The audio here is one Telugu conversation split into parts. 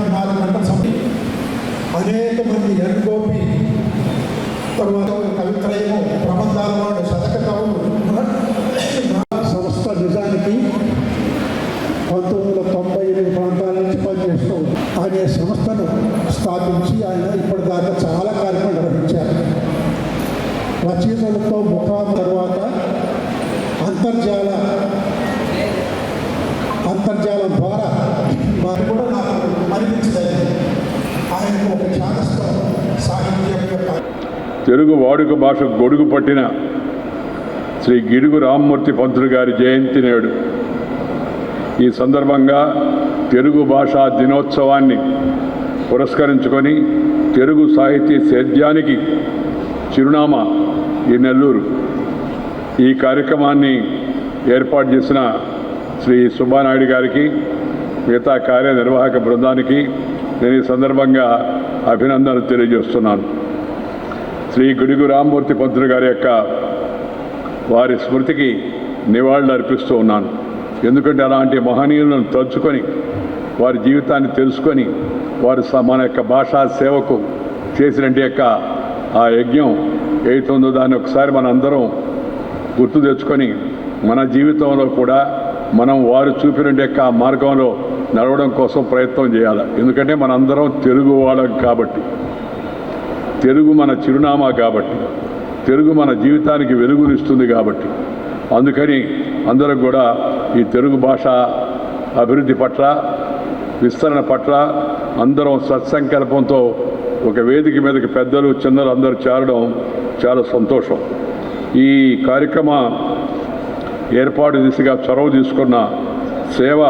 నాటి నాలుగు గంటల సమయం. అనేక మంది ఎన్గోపి తర్వాత కవిత్రయము ప్రబంధాలు శతక సంస్థ నిజానికి పంతొమ్మిది వందల తొంభై ఎనిమిది ప్రాంతాల నుంచి పనిచేస్తూ అనే సంస్థను స్థాపించి ఆయన ఇప్పటిదాకా చాలా కార్యక్రమాలు నిర్వహించారు. రచయితలతో ముఖా తర్వాత అంతర్జాల అంతర్జాలం ద్వారా కూడా నాకు ఆయనకు ఒక సాహిత్యం యొక్క తెలుగు వాడుక భాష గొడుగు పట్టిన శ్రీ గిడుగు రామ్మూర్తి పంతులు గారి జయంతి నేడు. ఈ సందర్భంగా తెలుగు భాషా దినోత్సవాన్ని పురస్కరించుకొని తెలుగు సాహితీ సేద్యానికి చిరునామా ఈ నెల్లూరు. ఈ కార్యక్రమాన్ని ఏర్పాటు చేసిన శ్రీ సుబ్బానాయుడు గారికి మిగతా కార్యనిర్వాహక బృందానికి నేను ఈ సందర్భంగా అభినందనలు తెలియజేస్తున్నాను. శ్రీ గుడిగు రామ్మూర్తి పంతులు గారి యొక్క వారి స్మృతికి నివాళులు అర్పిస్తూ ఉన్నాను. ఎందుకంటే అలాంటి మహనీయులను తలుచుకొని వారి జీవితాన్ని తెలుసుకొని వారు స- మన యొక్క భాషా సేవకు చేసిన యొక్క ఆ యజ్ఞం ఏదైతుందో దాన్ని ఒకసారి మనందరం గుర్తు తెచ్చుకొని మన జీవితంలో కూడా మనం వారు చూపిన యొక్క మార్గంలో నడవడం కోసం ప్రయత్నం చేయాలి. ఎందుకంటే మనందరం తెలుగు వాళ్ళం కాబట్టి. తెలుగు మన చిరునామా కాబట్టి. తెలుగు మన జీవితానికి వెలుగునిస్తుంది కాబట్టి. అందుకని అందరం కూడా ఈ తెలుగు భాష అభివృద్ధి పట్ల విస్తరణ పట్ల అందరం సత్సంకల్పంతో ఒక వేదిక మీదకి పెద్దలు చిన్నలు అందరూ చేరడం చాలా సంతోషం. ఈ కార్యక్రమ ఏర్పాటు దిశగా చొరవ తీసుకున్న సేవ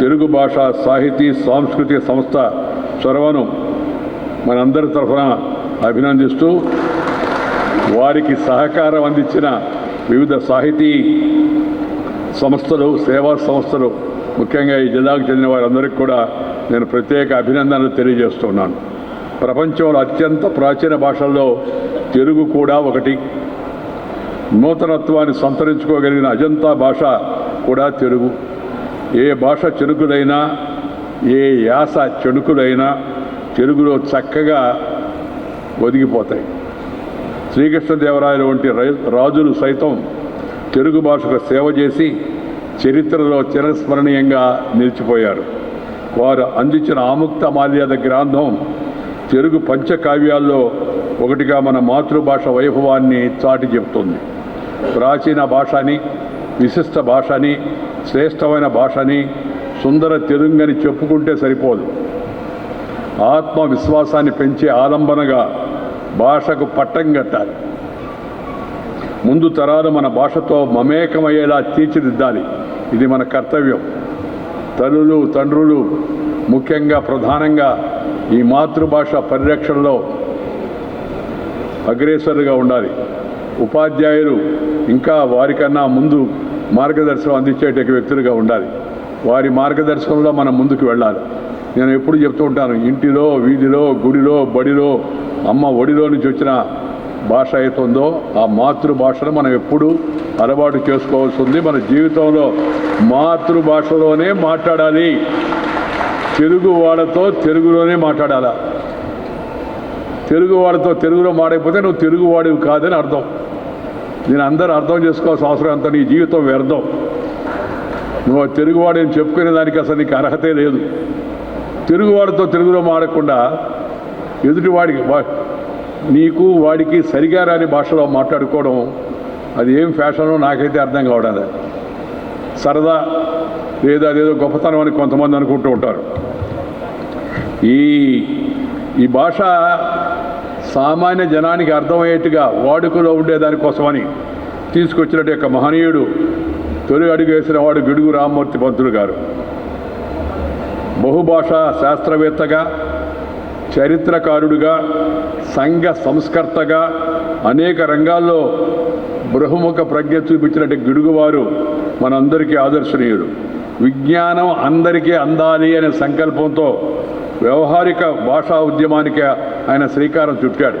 తెలుగు భాష సాహితీ సాంస్కృతిక సంస్థ చొరవను మనందరి తరఫున అభినందిస్తూ వారికి సహకారం అందించిన వివిధ సాహితీ సంస్థలు సేవా సంస్థలు ముఖ్యంగా ఈ జిల్లాకు చెందిన వారందరికీ కూడా నేను ప్రత్యేక అభినందనలు తెలియజేస్తున్నాను. ప్రపంచంలో అత్యంత ప్రాచీన భాషల్లో తెలుగు కూడా ఒకటి. నూతనత్వాన్ని సంతరించుకోగలిగిన అజంతా భాష కూడా తెలుగు. ఏ భాష చెరుకులైనా ఏ యాస చెడుకులైనా తెలుగులో చక్కగా ఒదిగిపోతాయి. శ్రీకృష్ణదేవరాయలు వంటి రై- రాజులు సైతం తెలుగు భాషకు సేవ చేసి చరిత్రలో చిరస్మరణీయంగా నిలిచిపోయారు. వారు అందించిన ఆముక్త మాల్యాద గ్రంథం తెలుగు పంచకావ్యాల్లో ఒకటిగా మన మాతృభాష వైభవాన్ని చాటి చెబుతుంది. ప్రాచీన భాషని విశిష్ట భాషని శ్రేష్టమైన భాషని సుందర తెలుగని చెప్పుకుంటే సరిపోదు. ఆత్మవిశ్వాసాన్ని పెంచే ఆలంబనగా భాషకు పట్టం కట్టాలి. ముందు తరాలు మన భాషతో మమేకమయ్యేలా తీర్చిదిద్దాలి. ఇది మన కర్తవ్యం. తల్లులు తండ్రులు ముఖ్యంగా ప్రధానంగా ఈ మాతృభాష పరిరక్షణలో అగ్రేసరుగా ఉండాలి. ఉపాధ్యాయులు ఇంకా వారికన్నా ముందు మార్గదర్శనం అందించేట వ్యక్తులుగా ఉండాలి. వారి మార్గదర్శనంలో మనం ముందుకు వెళ్ళాలి. నేను ఎప్పుడు చెప్తూ ఉంటాను ఇంటిలో వీధిలో గుడిలో బడిలో అమ్మ ఒడిలో నుంచి వచ్చిన భాష అవుతుందో ఆ మాతృభాషను మనం ఎప్పుడు అలవాటు చేసుకోవాల్సి ఉంది మన జీవితంలో మాతృభాషలోనే మాట్లాడాలి. తెలుగు వాళ్ళతో తెలుగులోనే మాట్లాడాలా? తెలుగు వాళ్ళతో తెలుగులో మాడైపోతే నువ్వు తెలుగు వాడివి కాదని అర్థం. నేను అందరూ అర్థం చేసుకోవాల్సిన అవసరం అంత నీ జీవితం వ్యర్థం. నువ్వు తెలుగువాడు అని చెప్పుకునే దానికి అసలు నీకు అర్హతే లేదు. తెలుగువాడితో తెలుగులో మాడకుండా ఎదుటి వాడికి నీకు వాడికి సరిగా రాని భాషలో మాట్లాడుకోవడం అది ఏం ఫ్యాషనో నాకైతే అర్థం కావడం సరదా లేదా అదేదో గొప్పతనం అని కొంతమంది అనుకుంటూ ఉంటారు. ఈ ఈ భాష సామాన్య జనానికి అర్థమయ్యేట్టుగా వాడుకలో ఉండేదానికోసమని తీసుకొచ్చినట్టు యొక్క మహనీయుడు తొలి అడుగు వేసిన వాడు గిడుగు రామ్మూర్తి పంతులు గారు. బహుభాషా శాస్త్రవేత్తగా చరిత్రకారుడుగా సంఘ సంస్కర్తగా అనేక రంగాల్లో బృహముఖ ప్రజ్ఞ చూపించినట్టు గిడుగువారు మనందరికీ ఆదర్శనీయుడు విజ్ఞానం అందరికీ అందాలి అనే సంకల్పంతో వ్యవహారిక భాషా ఉద్యమానికి ఆయన శ్రీకారం చుట్టాడు.